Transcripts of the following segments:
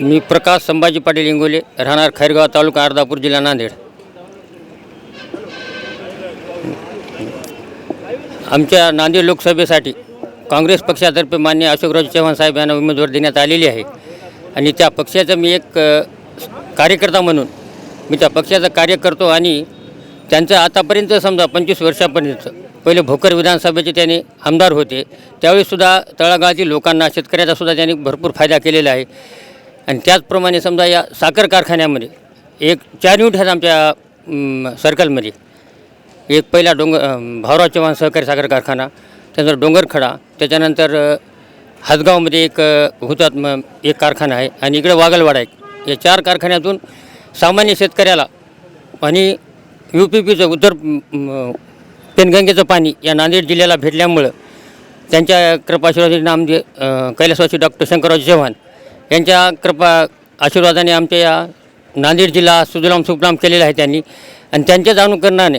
मी प्रकाश संभाजी पाटील इंगोले राहणार खैरगाव तालुका अर्धापूर जिल्हा नांदेड. आमच्या नांदेड लोकसभेसाठी काँग्रेस पक्षातर्फे मान्य अशोकराव चव्हाण साहेब यांना उमेदवार देण्यात आलेली आहे. आणि त्या पक्षाचा मी एक कार्यकर्ता म्हणून मी त्या पक्षाचं कार्य करतो आणि त्यांचं आतापर्यंत समजा पंचवीस वर्षापर्यंत पहिले भोकर विधानसभेचे त्याने आमदार होते. त्यावेळीसुद्धा तळागाळातील लोकांना शेतकऱ्याचासुद्धा त्यांनी भरपूर फायदा केलेला आहे. आणि त्याचप्रमाणे समजा या साखर कारखान्यामध्ये एक चार युनिट आहेत आमच्या सर्कलमध्ये एक पहिला डोंगर भावराव चव्हाण सहकारी साखर कारखाना त्यानंतर डोंगरखडा त्याच्यानंतर हदगावमध्ये एक हुतात्म एक कारखाना आहे आणि इकडे वागलवाडा एक. या चार कारखान्यातून सामान्य शेतकऱ्याला आणि यू पी पीचं उत्तर पेनगंगेचं पाणी या नांदेड जिल्ह्याला भेटल्यामुळं त्यांच्या कृपाशिवाजी नाम कैलासवासी डॉक्टर शंकरराव चव्हाण यांच्या कृपा आशीर्वादाने आमच्या या नांदेड जिल्हा सुजलाम सुफलाम केलेला आहे त्यांनी. आणि त्यांच्याच अनुकरणाने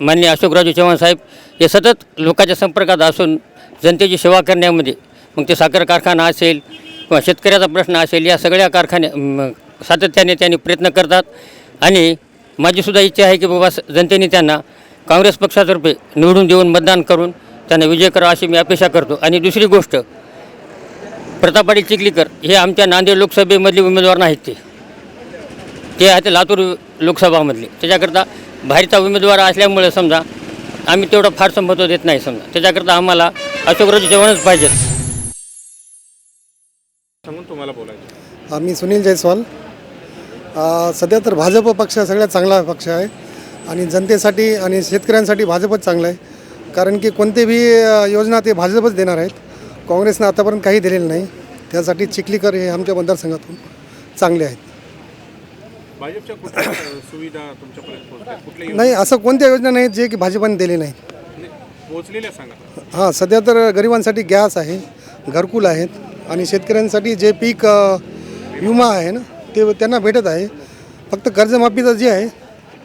माननीय अशोकराजू चव्हाण साहेब हे सतत लोकांच्या संपर्कात असून जनतेची सेवा करण्यामध्ये मग ते साखर कारखाना असेल किंवा शेतकऱ्याचा प्रश्न असेल या सगळ्या कारखान्या सातत्याने त्यांनी प्रयत्न करतात. आणि माझीसुद्धा इच्छा आहे की बाबा स- जनतेने त्यांना काँग्रेस पक्षातर्फे निवडून देऊन मतदान करून त्यांना विजय करावा अशी मी अपेक्षा करतो. आणि दुसरी गोष्ट प्रताप पाटील चिखलीकर हे आमच्या नांदेड लोकसभेमधले उमेदवार नाहीत ते. ते आहेत लातूर लोकसभामधले. त्याच्याकरता बाहेरचा उमेदवार असल्यामुळे समजा आम्ही तेवढं फारसं महत्त्व देत नाही समजा. त्याच्याकरता आम्हाला अशोकरावजी चव्हाणच पाहिजेत. सांगून तुम्हाला बोलायचं मी सुनील जयस्वाल. अ, सध्या तर भाजप पक्ष सगळ्यात चांगला पक्ष आहे आणि जनतेसाठी आणि शेतकऱ्यांसाठी भाजपच चांगलं आहे. कारण की कोणते बी योजना ते भाजपच देणार आहेत. काँग्रेसनं आतापर्यंत काही दिलेलं नाही. त्यासाठी चिखलीकर हे आमच्या मतदारसंघातून चांगले आहेत. भाजपच्या कुठल्या अ, सुविधा तुमच्यापर्यंत पोहोचल्या? कुठल्या योजना? नाही असं कोणत्या योजना नाहीत जे की भाजपाने दिले नाहीत. नाही, पोहोचलेल्या सांगा. हां सध्या तर गरिबांसाठी गॅस आहे घरकुल आहेत आणि शेतकऱ्यांसाठी जे पीक अ, विमा आहे ना ते त्यांना भेटत आहे. फक्त कर्जमाफीचं जे आहे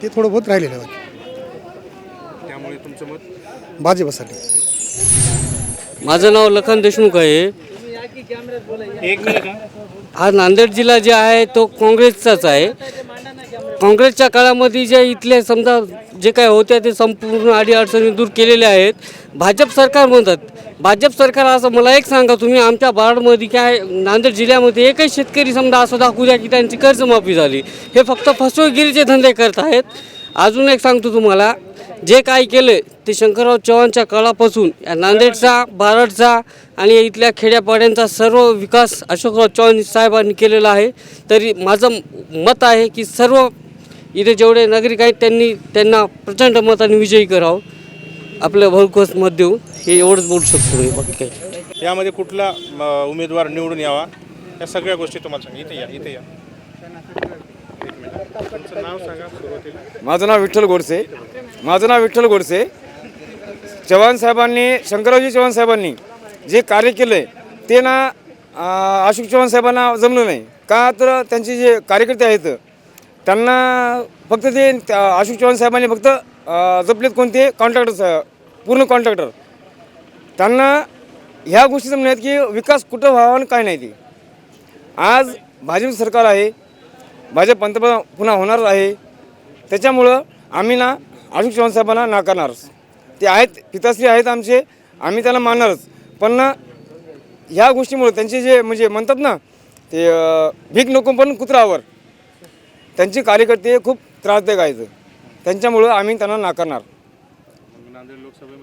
ते थोडं बहुत राहिलेलं आहे. त्यामुळे तुमचं मत? भाजपसाठी. माझं नाव लखन देशमुख आहे. एक हा. नांदेड जिल्हा जे आहे तो काँग्रेसचाच आहे. काँग्रेसच्या काळामध्ये जे इथले समजा जे काय होत्या ते संपूर्ण अडीअडचणी दूर केलेल्या आहेत. भाजप सरकार म्हणतात. भाजप सरकार असं मला एक सांगा तुम्ही आमच्या बारडमध्ये काय नांदेड जिल्ह्यामध्ये एकही शेतकरी समजा असं दाखवू द्या की त्यांची कर्जमाफी झाली. हे फक्त फसवेगिरीचे धंदे करत आहेत. अजून एक सांगतो तुम्हाला जे काय केलं ते शंकरराव चव्हाणच्या काळापासून या नांदेडचा बारडचा आणि इथल्या खेड्यापाड्यांचा सर्व विकास अशोकराव चव्हाण साहेबांनी केलेला आहे. तरी माझं मत आहे की सर्व इथे जेवढे नागरिक आहेत त्यांनी त्यांना प्रचंड मताने विजयी करावं. आपलं भरघोस मत देऊ. हे एवढंच बोलू शकतो मी. बाकी काही यामध्ये कुठला उमेदवार निवडून यावा? या सगळ्या गोष्टी तुम्हाला सांगा इथे या इथे या. तुमचं नाव सांगा सुरुवातीला. माझं नाव विठ्ठल गोडसे. माझं नाव विठ्ठल गोडसे. चव्हाण साहेबांनी शंकररावजी चव्हाण साहेबांनी जे कार्य केलं आहे ते ना अशोक चव्हाण साहेबांना जमलं नाही. का तर त्यांचे जे कार्यकर्ते आहेत त्यांना फक्त ते अशोक चव्हाण साहेबांनी फक्त जपलेत कोणते? कॉन्ट्रॅक्टर पूर्ण कॉन्ट्रॅक्टर. त्यांना ह्या गोष्टी जमल्या आहेत की विकास कुठं व्हावा आणि काय नाही ते. आज भाजप सरकार आहे भाजप पंतप्रधान पुन्हा होणार आहे. त्याच्यामुळं आम्ही ना अशोक चव्हाण साहेबांना नाकारणारच. ते आहेत पिताश्री आहेत आमचे आम्ही त्याला मानणारच. पण ना ह्या गोष्टीमुळे त्यांचे जे म्हणजे म्हणतात ना ते भीक नको पण कुत्रावर त्यांचे कार्यकर्ते खूप त्रासदायक आहेत. त्यांच्यामुळं आम्ही त्यांना नाकारणार.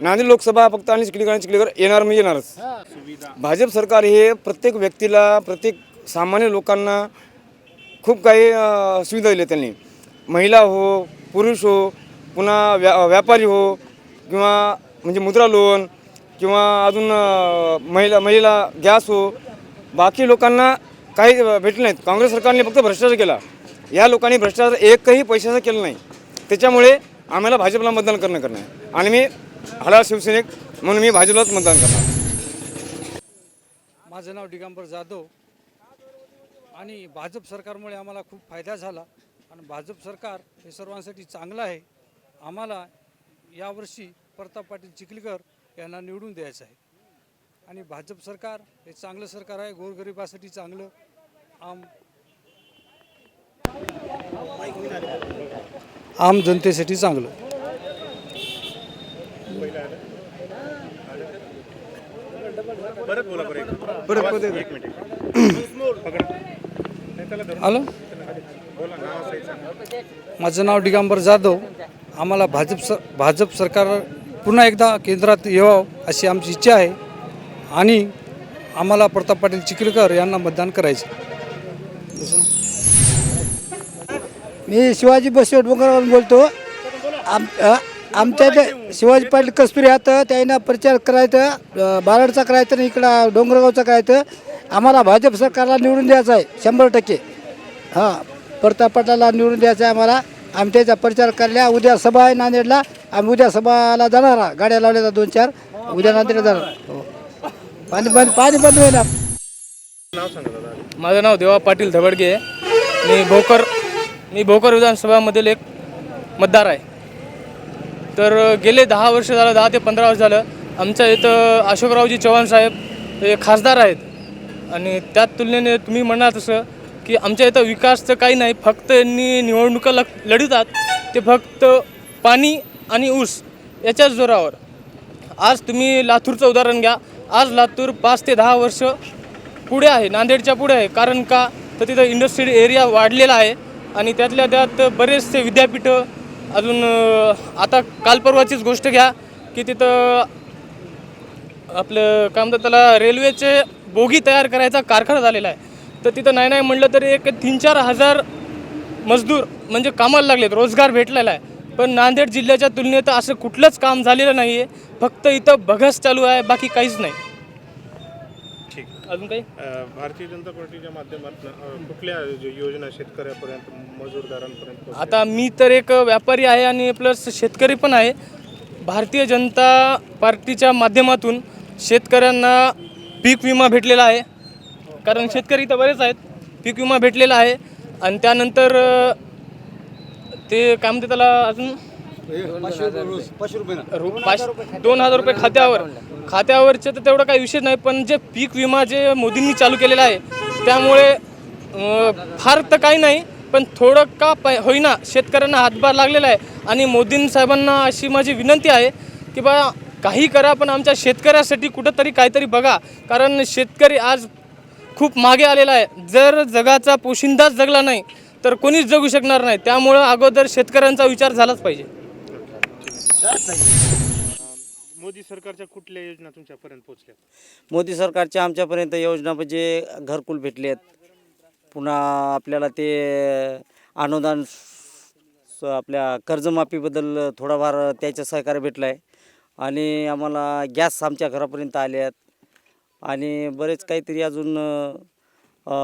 नांदेड लोकसभा फक्त आणि चिखलीकर आणि चिखलीकर येणार म्हणजे येणारच. भाजप सरकार हे प्रत्येक व्यक्तीला प्रत्येक सामान्य लोकांना खूप काही सुविधा दिल्या त्यांनी. महिला हो पुरुष हो पुन्हा व्या व्यापारी हो किंवा म्हणजे मुद्रा लोन किंवा अजून महिला महिला गॅस हो बाकी लोकांना काही भेटले नाहीत. काँग्रेस सरकारने फक्त भ्रष्टाचार केला. या लोकांनी भ्रष्टाचार एकही पैशाचा केलं नाही. त्याच्यामुळे आम्हाला भाजपला मतदान करणं करणं आहे. आणि मी हलाल शिवसैनिक म्हणून मी भाजपलाच मतदान करणार माझं नाव दिगंबर जाधव. आणि भाजप सरकारमुळे आम्हाला खूप फायदा झाला. आणि भाजप सरकार हे सर्वांसाठी चांगलं आहे. आम्हाला यावर्षी प्रताप पाटील चिखलीकर यांना निवडून द्यायचं आहे. आणि भाजप सरकार हे चांगलं सरकार आहे. गोरगरिबासाठी चांगलं. आम आम जनतेसाठी चांगलं. परत बोला एक. मिनिट. हॅलो? माझं नाव दिगंबर जाधव. आम्हाला भाजप स भाजप सरकार पुन्हा एकदा केंद्रात यावं अशी आमची इच्छा आहे. आणि आम्हाला प्रताप पाटील चिखलकर यांना मतदान करायचं मी शिवाजी बसवे डोंगरवरून बोलतो. आम आमच्या इथे शिवाजी पाटील कस्तुरी आहेत त्यांना प्रचार करायचं बारडचा करायचं आणि इकडं डोंगरगावचा करायचं. आम्हाला भाजप सरकारला निवडून द्यायचं आहे शंभर टक्के. हां प्रताप पाटलाला निवडून द्यायचं आहे आम्हाला. आमच्या इथं प्रचार करल्या उद्या सभा आहे नांदेडला. आम्ही उद्या सभाला जाणार गाड्या लावल्या दोन चार उद्या नांदेडला जाणार हो. पाणी बंद पाणी बंद होईना माझं नाव देवा पाटील धबडगे आहे. मी भोकर मी भोकर विधानसभामधील एक मतदार आहे. तर गेले दहा वर्ष झालं दहा ते पंधरा वर्ष झालं. आमच्या इथं अशोकरावजी चव्हाण साहेब हे खासदार आहेत. आणि त्यात तुलनेने तुम्ही म्हणाल तसं की आमच्या इथं विकास तर काही नाही फक्त यांनी निवडणुका ल लढतात ते फक्त पाणी आणि ऊस याच्याच जोरावर. आज तुम्ही लातूरचं उदाहरण घ्या. आज लातूर पाच ते दहा वर्ष पुढे आहे नांदेडच्या पुढे आहे. कारण का? तर तिथं इंडस्ट्रियल एरिया वाढलेला आहे. आणि त्यातल्या त्यात बरेचसे विद्यापीठं अजून आता काल परवाचीच गोष्ट घ्या की तिथं आपलं काय म्हणतात त्याला रेल्वेचे बोगी तयार करायचा कारखाना झालेला आहे. तर तिथं नाही नाही म्हटलं तरी एक तीन चार हजार मजदूर म्हणजे कामाला लागलेत रोजगार भेटलेला आहे. पण नांदेड जिल्ह्याच्या तुलनेत असं कुठलंच काम झालेलं नाही आहे फक्त इथं बघस चालू आहे बाकी काहीच नाही. अजून काही? भारतीय जनता पार्टीच्या माध्यमातून कुठल्या योजना शेतकऱ्यापर्यंत मजूरदारांपर्यंत? आता मी तर एक व्यापारी आहे आणि प्लस शेतकरी पण आहे. भारतीय जनता पार्टीच्या माध्यमातून शेतकऱ्यांना पीक विमा भेटलेला आहे. कारण शेतकरी तर बरेच आहेत. पीक विमा भेटलेला आहे. आणि त्यानंतर ते काय म्हणते त्याला अजून? दोन हजार रुपये खात्यावर. खात्यावरचे तर तेवढं काही विषय नाही पण जे पीक विमा जे मोदींनी चालू केलेला आहे त्यामुळे अं, फार तर काही नाही पण थोडं का प होईना शेतकऱ्यांना हातभार लागलेला आहे. आणि मोदीं साहेबांना अशी माझी विनंती आहे की बा काही करा पण आमच्या शेतकऱ्यासाठी कुठंतरी काहीतरी बघा. कारण शेतकरी आज खूप मागे आलेला आहे. जर जगाचा पोशिंदाच जगला नाही तर कोणीच जगू शकणार नाही. त्यामुळं अगोदर शेतकऱ्यांचा विचार झालाच पाहिजे. मोदी सरकारच्या कुठल्या योजना तुमच्यापर्यंत पोहोचल्या मोदी सरकारच्या आमच्यापर्यंत योजना म्हणजे घरकुल भेटले आहेत पुन्हा आपल्याला ते अनुदान स- आपल्या कर्जमाफीबद्दल थोडाफार त्याचं सहकार्य भेटलं आहे आणि आम्हाला गॅस आमच्या घरापर्यंत आले आहेत आणि बरेच काहीतरी अजून अ,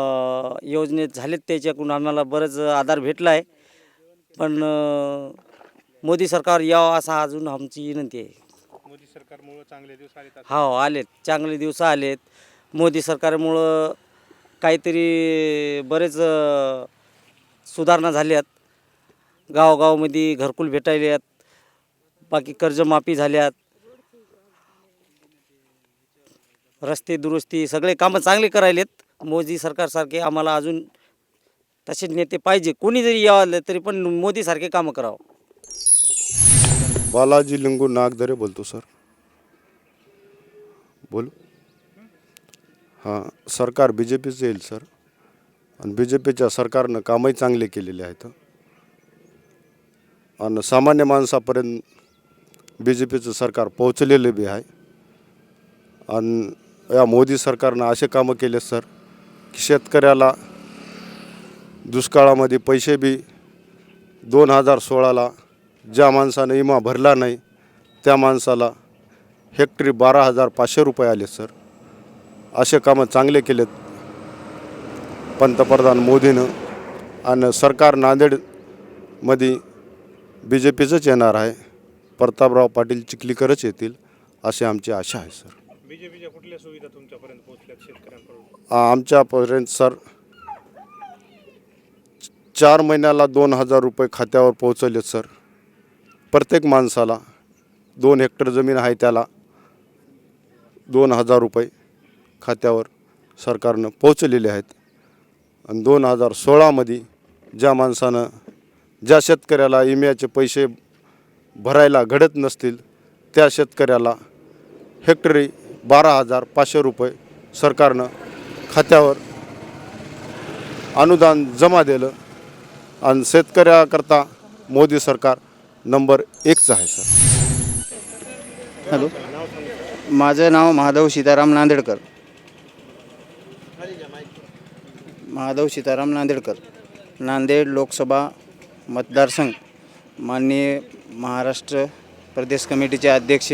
योजनेत झालेत त्याच्याकडून आम्हाला बरंच आधार भेटला आहे पण अ, मोदी सरकार यावं असा अजून आमची विनंती आहे. मोदी सरकारमुळे चांगले दिवस आले हो आलेत. चांगले दिवस आलेत. मोदी सरकारमुळं काहीतरी बरेच अ, सुधारणा झाल्यात. गावगावमध्ये घरकुल भेटायल्यात. बाकी कर्जमाफी झाल्यात. रस्ते दुरुस्ती सगळे कामं चांगले करायलेत. मोदी सरकारसारखे आम्हाला अजून तसे नेते पाहिजे. कोणी जरी यावं तरी पण मोदीसारखे कामं करावं. बालाजी लिंगू नागदरे बोलतो सर. बोलू? हां सरकार बी जे पीचं येईल सर. आणि बी जे पीच्या सरकारनं कामही चांगले केलेले आहेत आणि सामान्य माणसापर्यंत बी जे पीचं सरकार पोहोचलेलं बी आहे. आणि या मोदी सरकारनं असे कामं केले सर की शेतकऱ्याला दुष्काळामध्ये पैसे बी दोन हजार सोळाला ज्या माणसानं विमा भरला नाही त्या माणसाला हेक्टरी बारा हजार पाचशे रुपये आले सर. असे कामं चांगले केलेत पंतप्रधान मोदीनं आणि सरकार नांदेडमध्ये बी जे पीचंच येणार आहे. प्रतापराव पाटील चिखलीकरच येतील अशी आमची आशा आहे सर. बीजेपीच्या कुठल्या सुविधा तुमच्यापर्यंत पोहोचल्यात शेतकऱ्यांपर्यंत आ- आमच्यापर्यंत सर चार महिन्याला दोन हजार रुपये खात्यावर पोहोचवलेत सर. प्रत्येक माणसाला दोन हेक्टर जमीन आहे त्याला दोन हजार रुपये खात्यावर सरकारनं पोहोचलेले आहेत. आणि दोन हजार सोळामध्ये ज्या माणसानं ज्या शेतकऱ्याला विम्याचे पैसे भरायला घडत नसतील त्या शेतकऱ्याला हेक्टरी बारा हजार पाचशे रुपये सरकारनं खात्यावर अनुदान जमा दिलं. आणि शेतकऱ्याकरता मोदी सरकार नंबर एकचं आहे सर. हॅलो. माझं नाव महादेव सीताराम नांदेडकर. महादेव सीताराम नांदेडकर नांदेड लोकसभा मतदारसंघ माननीय महाराष्ट्र प्रदेश कमिटीचे अध्यक्ष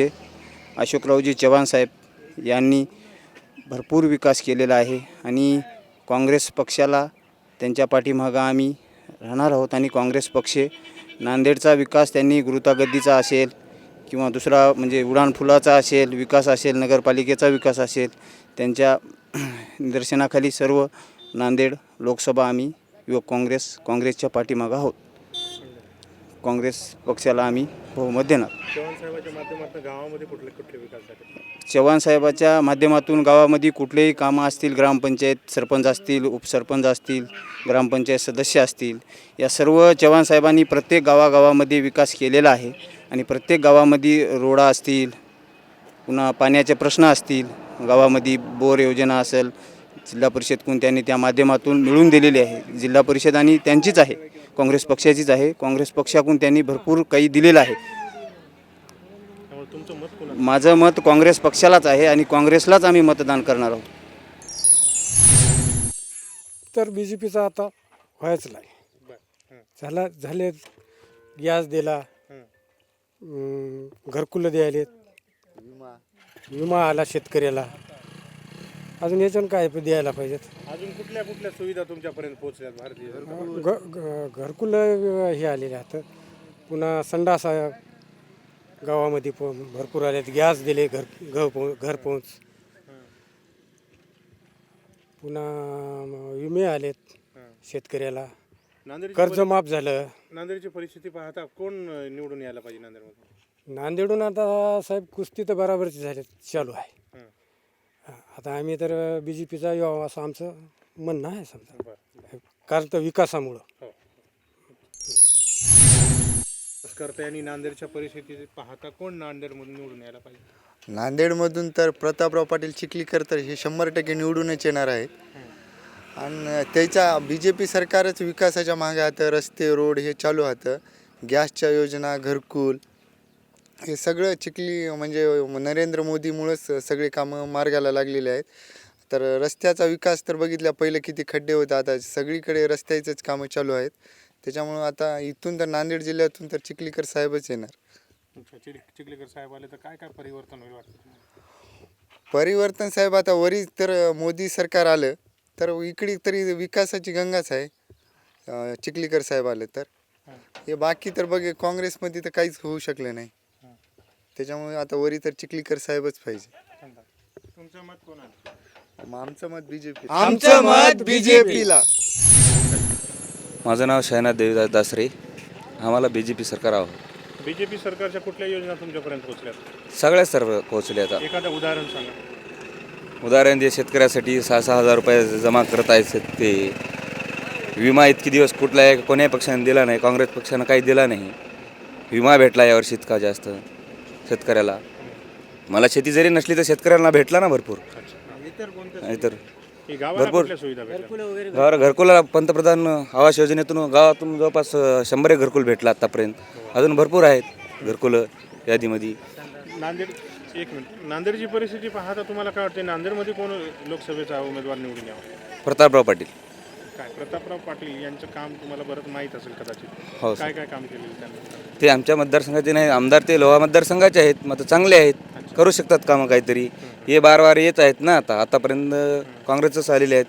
अशोकरावजी चव्हाण साहेब यांनी भरपूर विकास केलेला आहे आणि काँग्रेस पक्षाला त्यांच्या पाठीमागं आम्ही राहणार आहोत आणि काँग्रेस पक्ष नांदेडचा विकास त्यांनी गुरुतागद्दीचा असेल किंवा दुसरा म्हणजे उडाणफुलाचा असेल विकास असेल नगरपालिकेचा विकास असेल त्यांच्या निदर्शनाखाली सर्व नांदेड लोकसभा आम्ही युवक काँग्रेस काँग्रेसच्या पाठीमागं आहोत. काँग्रेस पक्षाला आम्ही बहुमत देणार. चव्हाण साहेबांच्या माध्यमातून गावामध्ये कुठले कुठले विकास झाले? चव्हाण साहेबाच्या माध्यमातून गावामध्ये कुठलेही कामं असतील ग्रामपंचायत सरपंच असतील उपसरपंच असतील ग्रामपंचायत सदस्य असतील या सर्व चव्हाण साहेबांनी प्रत्येक गावागावामध्ये विकास केलेला आहे. आणि प्रत्येक गावामध्ये रोडा असतील पुन्हा पाण्याचे प्रश्न असतील गावामध्ये बोर योजना असेल जिल्हा परिषद त्यांनी त्या माध्यमातून मिळवून दिलेली आहे. जिल्हा परिषद आणि त्यांचीच आहे काँग्रेस पक्षाचीच आहे. काँग्रेस पक्षाकडून त्यांनी भरपूर काही दिलेलं आहे त्यामुळे तुमचं मत कोणा माझं मत काँग्रेस पक्षालाच आहे आणि काँग्रेसलाच आम्ही मतदान करणार आहोत. तर बी जे पीचा आता व्हायच नाही. झाला झाले गॅस दिला. अं, घरकुलं द्यायले विमा आला शेतकऱ्याला. अजून याच्यानं काय द्यायला पाहिजेत. अजून कुठल्या कुठल्या सुविधा तुमच्यापर्यंत पोहोचल्यात भारतीय सरकार घ घ- घरकुलं हे आलेले आहेत. पुन्हा संडास गावामध्ये प भरपूर आलेत गॅस दिले घर घर पो घर पोच पुन्हा म- विमे आलेत शेतकऱ्याला. कर्ज माफ झालं. नांदेडची परिस्थिती पाहता कोण अं, निवडून यायला पाहिजे नांदेडमध्ये नांदेडून आता साहेब कुस्ती तर बराबरची झाले चालू आहे. हा, आता आम्ही तर बी जे पीचा यावं असं आमचं म्हणणं आहे समजा. बरं. कारण तर विकासामुळं. हो. करता आणि नांदेडच्या परिस्थिती पाहता कोण नांदेडमधून निवडून यायला पाहिजे? नांदेडमधून तर प्रतापराव पाटील चिखलीकर तर हे शंभर टक्के निवडूनच येणार आहेत. आणि त्याच्या बी जे पी सरकारच विकासाच्या मागे आता रस्ते रोड हे चालू होतं. गॅसच्या योजना घरकुल हे सगळं चिखली म्हणजे नरेंद्र मोदीमुळंच सगळे कामं मार्गाला लागलेले आहेत. तर रस्त्याचा विकास तर बघितला पहिले किती खड्डे होते आता सगळीकडे रस्त्याचंच कामं चालू आहेत. त्याच्यामुळं आता इथून तर नांदेड जिल्ह्यातून तर चिखलीकर साहेबच येणार. अच्छा, चिखलीकर साहेब आले तर काय काय परिवर्तन होईल वाटतं? परिवर्तन साहेब आता वरी तर मोदी सरकार आलं तर इकडे तरी विकासाची गंगाच आहे अं, चिखलीकर साहेब आले तर. हे बाकी तर बघे काँग्रेसमध्ये तर काहीच होऊ शकलं नाही. त्याच्यामुळे आता वरी तर चिखलीकर साहेबच पाहिजे. तुमचं मत कोणाला मग आमचं मत बीजेपी. आमचं मत बीजेपीला. माझं नाव शहनाथ देवीदास दासरे. आम्हाला बी जे पी सरकार हवं. बीजेपी सरकारच्या कुठल्या योजना तुमच्यापर्यंत पोहोचल्यात सगळ्याच सर्व पोहोचले आता. एखादं उदाहरण सांगा. उदाहरण दे शेतकऱ्यासाठी सहा सहा हजार रुपये जमा करत आहेत ते. विमा इतके दिवस कुठलाही कोण्याही पक्षाने दिला नाही काँग्रेस पक्षानं काही दिला नाही. विमा भेटला यावर्षी इतका जास्त शेतकऱ्याला. मला शेती जरी नसली तर शेतकऱ्यांना भेटला ना भरपूर. नाहीतर ही गावाला भरपूर. गावाला घरकुला पंतप्रधान आवास योजनेतून गावातून जवळपास शंभर एक घरकुल भेटला आतापर्यंत. अजून भरपूर आहेत घरकुलं यादीमध्ये. नांदेड एक मिनिट. नांदेडची परिस्थिती पाहता तुम्हाला काय वाटते नांदेडमध्ये कोण लोकसभेचा उमेदवार निवडून यावा? प्रतापराव पाटील. काय? प्रतापराव पाटील यांचं काम तुम्हाला बरंच माहीत असेल हो, कदाचित सर. काय काय काम केलेलं त्यांनी? ते आमच्या मतदारसंघाचे नाही आमदार ते लोहा मतदारसंघाचे आहेत. मग चांगले आहेत. करू शकतात कामं काहीतरी. हे बार बार येत आहेत ना आता. आतापर्यंत काँग्रेसच आलेले आहेत.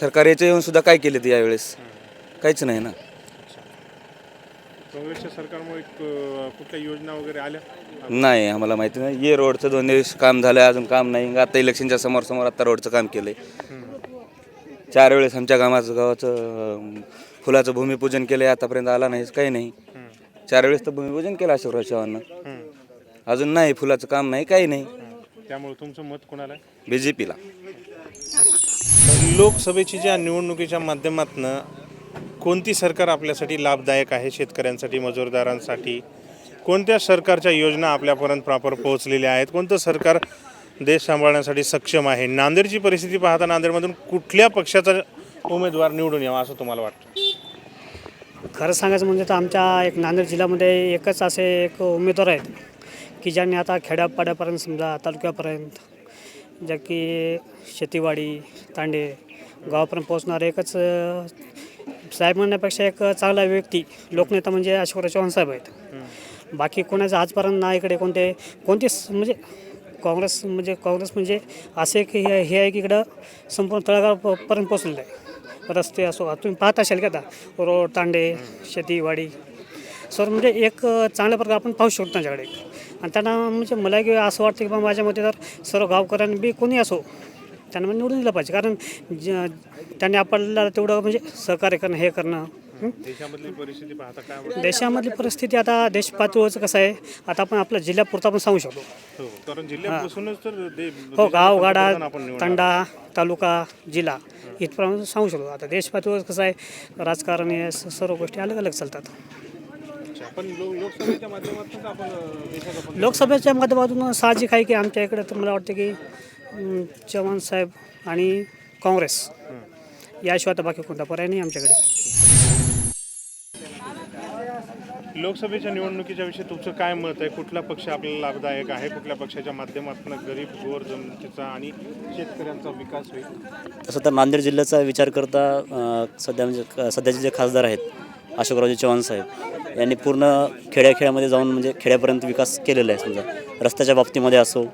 सरकार याचे येऊन सुद्धा काय केले ते यावेळेस? काहीच नाही ना. काँग्रेसच्या सरकारमुळे क- कुठल्या योजना वगैरे आल्या? नाही आम्हाला माहिती नाही. ये रोडचं दोन दिवस काम झालं अजून काम नाही. आता इलेक्शनच्या समोर समोर आता रोडचं काम केलंय. चार वेळेस आमच्या गावाचं गावाचं अं, फुलाचं भूमिपूजन केलं आतापर्यंत आला नाही काही नाही. चार वेळेस तर भूमिपूजन केलं अशोकराव चव्हाणनं. अजून नाही फुलाचं काम नाही काही नाही. त्यामुळे तुमचं मत कोणाला आहे? बी जे पीला लोकसभेची ज्या निवडणुकीच्या माध्यमातून कोणती सरकार आपल्यासाठी लाभदायक आहे शेतकऱ्यांसाठी मजूरदारांसाठी? कोणत्या सरकारच्या योजना आपल्यापर्यंत प्रॉपर पोहोचलेल्या आहेत? कोणतं सरकार देश सांभाळण्यासाठी सक्षम आहे? नांदेडची परिस्थिती पाहता नांदेडमधून कुठल्या पक्षाचा उमेदवार निवडून यावा असं तुम्हाला वाटतं? खरं सांगायचं म्हणजे तर आमच्या एक नांदेड जिल्ह्यामध्ये एकच असे एक उमेदवार आहेत. की ज्यांनी आता खेड्यापाड्यापर्यंत समजा तालुक्यापर्यंत ज्या की शेतीवाडी तांडे गावापर्यंत पोहोचणार एकच साहेब म्हणण्यापेक्षा एक चांगला व्यक्ती लोकनेता म्हणजे अशोकराव चव्हाण साहेब आहेत. बाकी कोणाचं आजपर्यंत ना इकडे कोणते कोणतेच म्हणजे काँग्रेस म्हणजे काँग्रेस म्हणजे असे की हे हे आहे की इकडं संपूर्ण तळागावपर्यंत पोचलेलं आहे. रस्ते असो तुम्ही पाहत असाल का आता रोड तांडे शेतीवाडी सर म्हणजे एक चांगल्या प्रकारे आपण पाहू शकतो त्यांच्याकडे. आणि त्यांना म्हणजे मला की असं वाटतं की बा माझ्या मते तर सर्व गावकऱ्यांनी बी कोणी असो त्यांना म्हणजे निवडून दिलं पाहिजे. कारण ज त्यांनी आपल्याला तेवढं म्हणजे सहकार्य करणं हे करणं हं? देशामधली परिस्थिती पाहता काय वाटतं? देशामधली परिस्थिती आता देश पातळीवरचं कसं आहे आता आपण आपल्या जिल्ह्यापुरतं आपण सांगू शकतो. हो कारण जिल्ह्यापासूनच तर दे- हो गाव देशाचं गाडा पंतप्रधान आपण निवडणार. तांडा तालुका जिल्हा इथपर्यंत सांगू शकतो. आता देश पातळीवर कसं आहे राजकारण हे स- सर्व गोष्टी अलग अलग चालतात. पण लो- लोकसभेच्या माध्यमातून आपण अं, देशाचा पण- लोकसभेच्या माध्यमातून साहजिक आहे की आमच्या इकडे तर मला वाटतं की अं, चव्हाण साहेब आणि काँग्रेस याशिवाय तर बाकी कोणता पर्याय नाही आमच्याकडे. लोकसभेच्या निवडणुकीच्या विषयी तुमचं काय मत आहे? कुठला पक्ष आपल्याला लाभदायक आहे? कुठल्या पक्षाच्या माध्यमातून गरीब गोर जनतेचा आणि शेतकऱ्यांचा विकास होईल? तसं तर नांदेड जिल्ह्याचा विचार करता अ, सध्या म्हणजे क- सध्याचे जे खासदार आहेत अशोकरावजी चव्हाण साहेब यांनी पूर्ण खेड्याखेड्यामध्ये जाऊन म्हणजे खेड्यापर्यंत विकास केलेला आहे समजा. रस्त्याच्या बाबतीमध्ये असो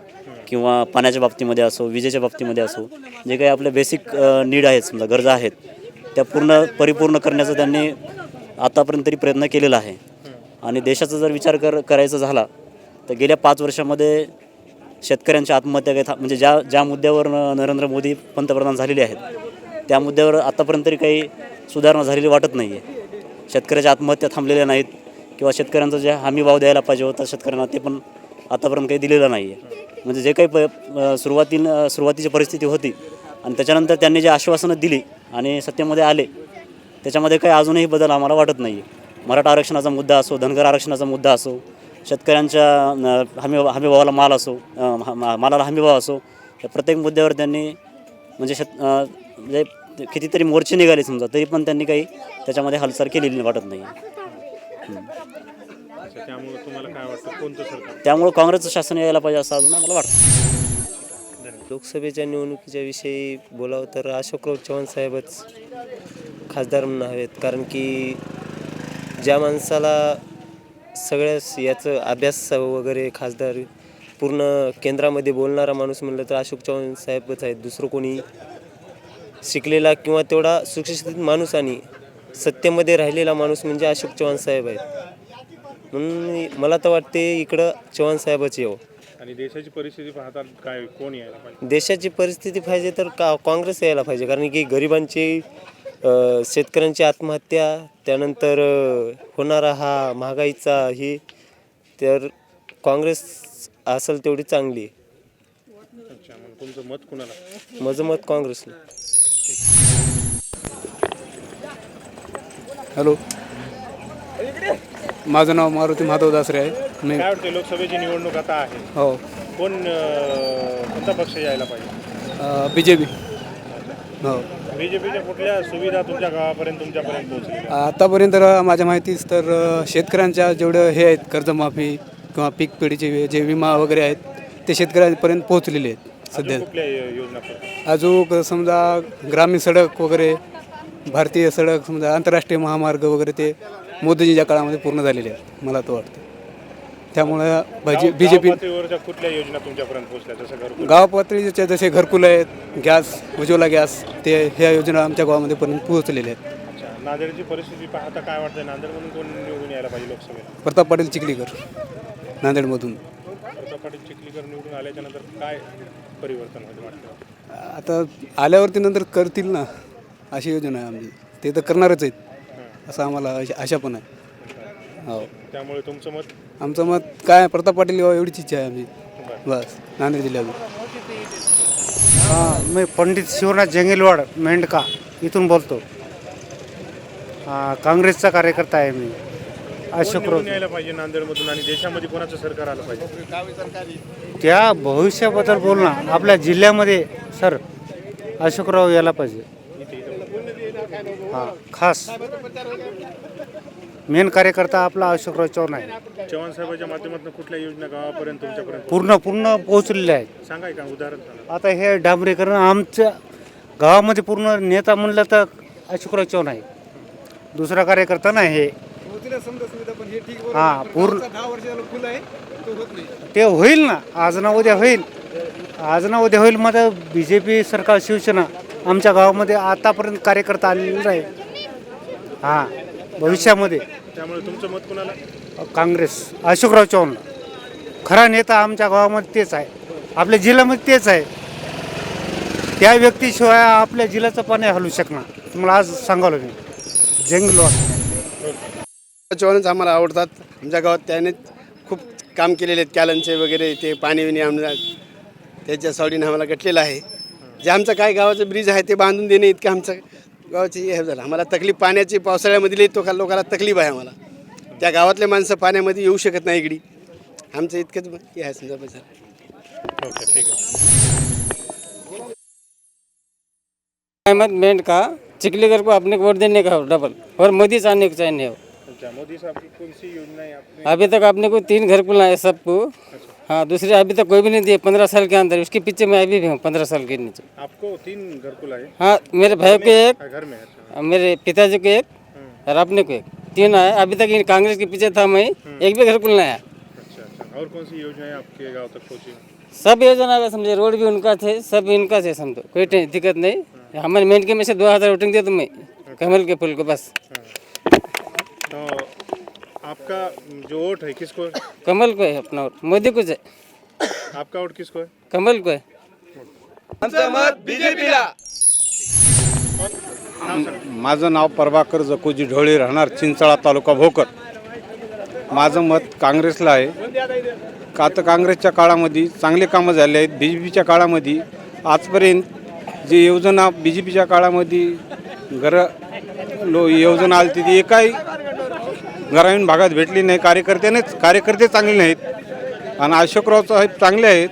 किंवा पाण्याच्या बाबतीमध्ये असो विजेच्या बाबतीमध्ये असो जे काही आपले बेसिक नीड आहेत समजा गरजा आहेत त्या पूर्ण परिपूर्ण करण्याचा त्यांनी आतापर्यंत तरी प्रयत्न केलेला आहे. आणि देशाचा जर विचार कर करायचा झाला तर गेल्या पाच वर्षामध्ये शेतकऱ्यांच्या आत्महत्या काही था म्हणजे ज्या ज्या मुद्द्यावर नरेंद्र मोदी पंतप्रधान झालेले आहेत त्या मुद्द्यावर आतापर्यंत तरी काही सुधारणा झालेली वाटत नाही आहे शेतकऱ्याच्या आत्महत्या थांबलेल्या नाहीत किंवा शेतकऱ्यांचा जे हमी भाव द्यायला पाहिजे होता शेतकऱ्यांना ते पण आतापर्यंत काही दिलेलं नाही आहे म्हणजे जे काही प अ, सुरुवातीची परिस्थिती होती आणि त्याच्यानंतर त्यांनी जे आश्वासनं दिली आणि सत्तेमध्ये आले त्याच्यामध्ये काही अजूनही बदल आम्हाला वाटत नाही आहे मराठा आरक्षणाचा मुद्दा असो धनगर आरक्षणाचा मुद्दा असो शेतकऱ्यांच्या हमी हमीभावाला माल असो मा- मा- मालाला हमीभाव असो या प्रत्येक मुद्द्यावर त्यांनी म्हणजे शेत म्हणजे कितीतरी मोर्चे निघाले समजा तरी पण त्यांनी काही त्याच्यामध्ये हालचाल केलेली वाटत नाही. त्यामुळे तुम्हाला काय वाटतं? कोणतं सरकार? त्यामुळे काँग्रेसचं शासन यायला पाहिजे असं अजून आम्हाला वाटतं. लोकसभेच्या निवडणुकीच्या विषयी बोलावं तर अशोकराव चव्हाण साहेबच खासदार म्हणून हवेत कारण की ज्या माणसाला सगळ्याच याचं अभ्यास वगैरे खासदार पूर्ण केंद्रामध्ये बोलणारा माणूस म्हणलं तर अशोक चव्हाण साहेबच आहेत दुसरं कोणी शिकलेला किंवा तेवढा सुशिक्षित माणूस आणि सत्तेमध्ये राहिलेला माणूस म्हणजे अशोक चव्हाण साहेब आहेत. म्हणून मला तर वाटते इकडं चव्हाण साहेबच यावं. आणि देशाची परिस्थिती पाहता काय कोण यायला पाहिजे? देशाची परिस्थिती पाहिजे तर का काँग्रेस यायला पाहिजे. कारण की गरिबांची शेतकऱ्यांची आत्महत्या त्यानंतर होणारा हा महागाईचा ही तर काँग्रेस असेल तेवढी चांगली. तुमचं मत कुणाला? माझं मत काँग्रेसला. हॅलो. माझं नाव मारुती माधव दासरे आहे. मी काय वाटतं लोकसभेची निवडणूक आता आहे. हो. कोण अं, कोणता पक्ष यायला पाहिजे? बी जे पी हो. बीजेपीच्या कुठल्या सुविधा तुमच्या गावापर्यंत तुमच्यापर्यंत पोहोचलेल्या आतापर्यंत तर माझ्या माहितीस तर अ, शेतकऱ्यांच्या जेवढं हे आहेत कर्जमाफी किंवा पीक पिढीचे जे विमा वगैरे आहेत ते शेतकऱ्यांपर्यंत पोहोचलेले आहेत सध्या. कुठल्या यो- योजना? अजून समजा ग्रामीण सडक वगैरे भारतीय सडक समजा आंतरराष्ट्रीय महामार्ग वगैरे ते मोदीजीच्या काळामध्ये पूर्ण झालेले आहेत मला तर वाटतं. त्यामुळं भाजी बी जे पी पातळीवरच्या कुठल्या योजना तुमच्यापर्यंत पोहोचल्या? जसं घरकुल गाव जसे घरकुल आहेत गॅस उज्ज्वला गॅस ते ह्या योजना आमच्या गावामध्ये पर्यंत पोहोचलेल्या आहेत. अच्छा नांदेडची परिस्थिती पाहता काय वाटतं नांदेडमधून कोण निवडून यायला पाहिजे लोकसभेला? प्रताप पाटील चिखलीकर नांदेडमधून प्रताप पाटील चिखलीकर निवडून आल्याच्यानंतर काय परिवर्तन होईल वाटतं? आता आल्यावरती नंतर करतील ना. अशी योजना आहे आमची. ते तर करणारच आहेत. असं आम्हाला आशा- आशा पण आहे. हो. त्यामुळे तुमचं मत? आमचं मत काय प्रताप पाटील यावं एवढीच इच्छा आहे आमची. बस. नांदेड जिल्ह्यातून हां मी पंडित शिवराज जंगेलवाड मेंढका इथून बोलतो. आ, काँग्रेसचा कार्यकर्ता आहे मी. अशोक निवडून यायला पाहिजे नांदेडमधून आणि देशामध्ये कोणाचं सरकार आलं पाहिजे? त्या भविष्याबद्दल बोलणं आपल्या जिल्ह्यामध्ये सर अशोकराव यायला पाहिजे. हां खास. मेन कार्यकर्ता आपला अशोकराव चव्हाण आहे. चव्हाण साहेबांच्या माध्यमातून कुठल्या योजना गावापर्यंत तुमच्यापर्यंत पूर्ण पूर्ण पोहोचलेले आहेत. सांगाय का उदाहरण सांगा. आता हे डांबरीकरण आमच्या गावामध्ये पूर्ण नेता म्हणलं तर अशोकराव चव्हाण आहे. दुसरा कार्यकर्ता नाही हे. हां पूर्ण ते होईल ना. आज ना उद्या होईल. आज ना उद्या होईल मग बी जे पी सरकार शिवसेना आमच्या गावामध्ये आतापर्यंत कार्यकर्ता आलेला आहे. हां भविष्यामध्ये. त्यामुळे तुमचं मत कुणाला? काँग्रेस अशोकराव चव्हाण. खरा नेता आमच्या गावामध्ये तेच आहे. आपल्या जिल्ह्यामध्ये तेच आहे. त्या व्यक्तीशिवाय आपल्या जिल्ह्याचं पाणी हलू शकणार. तुम्हाला आज सांगावलं मी जंगलो चव्हाणच आम्हाला आवडतात. आमच्या गावात त्याने खूप काम केलेले आहेत. कॅलनचे वगैरे ते पाणी विणी आम्हाला त्याच्या सावडीने आम्हाला गटलेलं आहे. जे आमचं काय गावाचं ब्रिज आहे ते बांधून देणे इतकं आमचं गावाची हे झालं. आम्हाला तकलीफ पाण्याची पावसाळ्यामधली तो लोकांना तकलीफ आहे आम्हाला. त्या गावातले माणसं पाण्यामध्ये येऊ शकत नाही इकडी. आमचं इतकंच हे आहे समजा झालं. ओके ठीक आहे. अहमद का? चिखलीगर को अपने को वोट देने का हो डबल और मोदी से आने को चाहिए हो। मोदी साहब की कौन सी योजना है आपने? अभी तक आपने को तीन घर को लाए सबको। हाँ दूसरे अभी तक कोई भी नहीं दिए पंद्रह साल के अंदर उसके पीछे मैं अभी भी हूँ पंद्रह साल के नीचे। आपको तीन घर को लाए? हाँ मेरे भाई को एक घर में अच्छा। मेरे पिताजी को एक और अपने को एक। तीन आए अभी तक कांग्रेस के पीछे था मैं एक भी घर को नहीं लाया अच्छा अच्छा। और कौन सी योजना है आपके गाँव तक पहुँची? सब योजना का समझे रोड भी उनका थे सब इनका थे समझो कोई दिक्कत नहीं। हमारे मेन के में से दो हज़ार वोटिंग दिया तो मैं कमल के फूल को बस। तो आपका जो वोट है किसको? है? कमल को है अपना वोट। मोदी को है आपका वोट किसको है? कमल को है। माझं नाव प्रभाकर जकोजी ढोळे राहणार चिंचाळा तालुका भोकर. माझं मत काँग्रेसला आहे. का तर काँग्रेसच्या काळामध्ये चांगले कामं झाले आहेत. बी जे पीच्या काळामध्ये आजपर्यंत जी योजना बी जे पीच्या काळामध्ये घरं लो योजना आली ती एकाही ग्रामीण भागात भेटली नाही कार्यकर्त्यानेच कार्यकर्ते चांगले नाहीत. आणि अशोकराव साहेब चांगले आहेत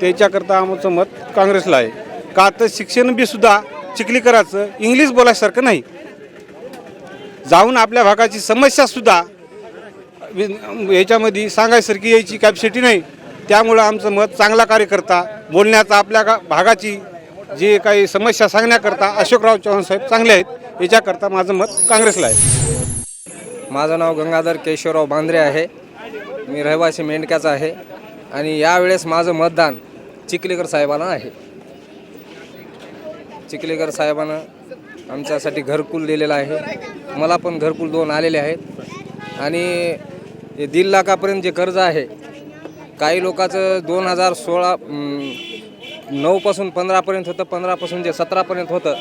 त्याच्याकरता आमचं मत काँग्रेसला आहे. का तर शिक्षण बी सुद्धा चिखलीकराचं इंग्लिश बोलायसारखं नाही. जाऊन आपल्या भागाची समस्यासुद्धा वि- याच्यामध्ये सांगायसारखी यायची कॅपॅसिटी नाही. त्यामुळं आमचं मत चांगला कार्यकर्ता बोलण्याचा आपल्या का भागाची जे काही समस्या सांगण्याकरता अशोकराव चव्हाण साहेब चांगले आहेत याच्याकरता माझं मत काँग्रेसला आहे. माझं नाव गंगाधर केशवराव बांद्रे आहे. मी रहिवासी मेंढक्याचा आहे. आणि यावेळेस माझं मतदान चिखलीकर साहेबांना आहे. चिखलीकर साहेबानं आमच्यासाठी घरकुल दिलेलं आहे. मला पण घरकुल दोन आलेले आहेत. आणि हे दीड लाखापर्यंत जे कर्ज आहे काही लोकांचं दोन हजार सोळा नऊपासून पंधरापर्यंत होतं पंधरापासून जे सतरापर्यंत होतं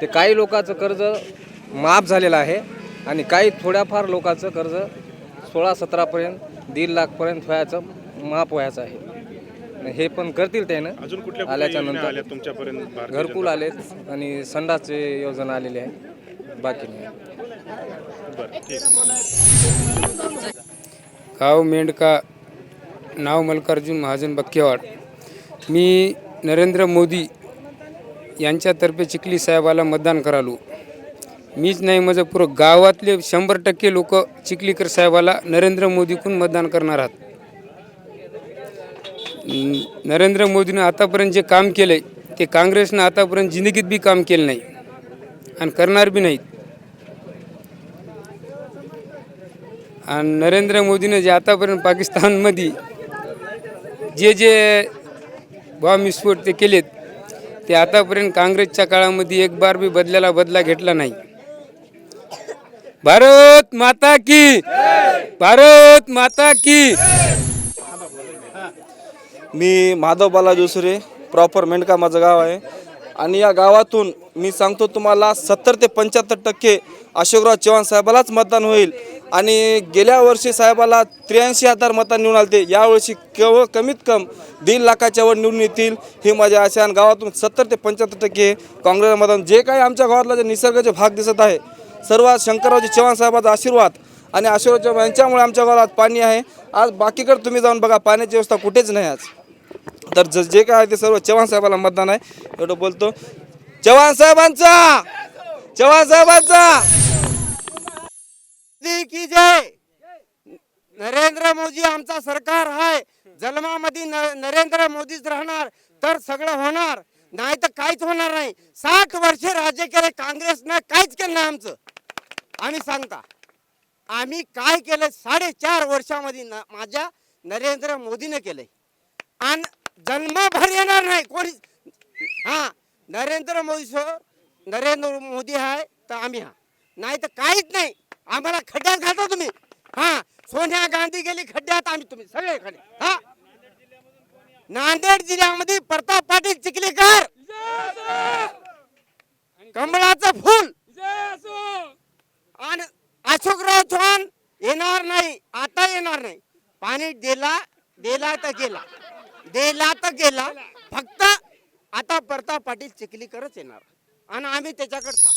ते काही लोकांचं कर्ज माफ झालेलं आहे. आणि काही थोड्याफार लोकांचं कर्ज सोळा सतरापर्यंत दीड लाखपर्यंत व्हायचं माफ व्हायचं आहे. आणि हे पण करतील त्यानं. अजून कुठल्या आल्याच्यानंतर आल्या तुमच्यापर्यंत घरकुल आलेत आणि संडासचे योजना आलेली आहे. बाकी नाही. गाव मेंढका नाव मल्कार्जुन महाजन बक्केवाड. मी नरेंद्र मोदी यांच्यातर्फे चिखली साहेबाला मतदान करालो. मीच नाही माझं पुरं गावातले शंभर टक्के लोक चिखलीकर साहेबाला नरेंद्र मोदीकडून मतदान करणार आहात. नरेंद्र मोदीनं आतापर्यंत जे काम केलं आहे ते काँग्रेसनं आतापर्यंत जिंदगीत बी काम केलं नाही आणि करणार बी नाहीत. आणि नरेंद्र मोदीनं जे आतापर्यंत पाकिस्तानमध्ये जे जे बॉम्बविस्फोट ते केलेत ते आतापर्यंत काँग्रेसच्या काळामध्ये एक बार बी बदल्याला बदला घेतला नाही. भारत माता की। भारत माता की। मी माधव बाला दुसरे प्रॉपर मेंढका माझं गाव आहे. आणि या गावातून मी सांगतो तुम्हाला सत्तर ते पंच्याहत्तर टक्के अशोकराव चव्हाण साहेबालाच मतदान होईल. आणि गेल्या वर्षी साहेबाला त्र्याऐंशी हजार मतदान निवडून आले यावर्षी केवळ कमीत कम दीड लाखाच्या वर निवडून येतील ही माझ्या आशा आणि गावातून सत्तर ते पंच्याहत्तर टक्के काँग्रेस मतदान. जे काही आमच्या गावातला जे निसर्गाचे भाग दिसत आहे सर्व शंकररावजी चव्हाण साहेबाचा आशीर्वाद आणि आशीर्वाद यांच्यामुळे आमच्या गावात पाणी आहे. आज बाकीकडे तुम्ही जाऊन बघा पाण्याची व्यवस्था कुठेच नाही आज. तर ज जे काय आहे ते सर्व चव्हाण साहेबाला मतदान आहे. एवढं बोलतो. चव्हाण साहेबांचा! चव्हाण साहेबांचा! की जय! नरेंद्र मोदी आमचा सरकार आहे. जन्मामध्ये नरेंद्र मोदीच राहणार तर सगळं होणार. नाही तर काहीच होणार नाही. साठ वर्षे राज्य केले काँग्रेसनं काहीच केलं नाही आमचं. आम्ही सांगता आम्ही काय केलं साडेचार वर्षामध्ये न माझ्या नरेंद्र मोदीने केलंय. आणि जन्मभर येणार नाही कोणी हा नरेंद्र मोदी सो नरेंद्र मोदी आहे तर आम्ही हा. नाही तर काहीच नाही आम्हाला खड्ड्यात घालता तुम्ही. हा सोनिया गांधी गेली खड्ड्यात आम्ही तुम्ही सगळे खड्डे हा. नांदेड जिल्ह्यामध्ये प्रताप पाटील चिखलीकर. कमळाचं फुल. आणि अशोकराव चव्हाण येणार नाही आता येणार नाही. पाणी दिला दिला तर गेला. दिला तर गेला. फक्त आता प्रताप पाटील चिखलीकरच येणार. आणि आम्ही त्याच्याकडचा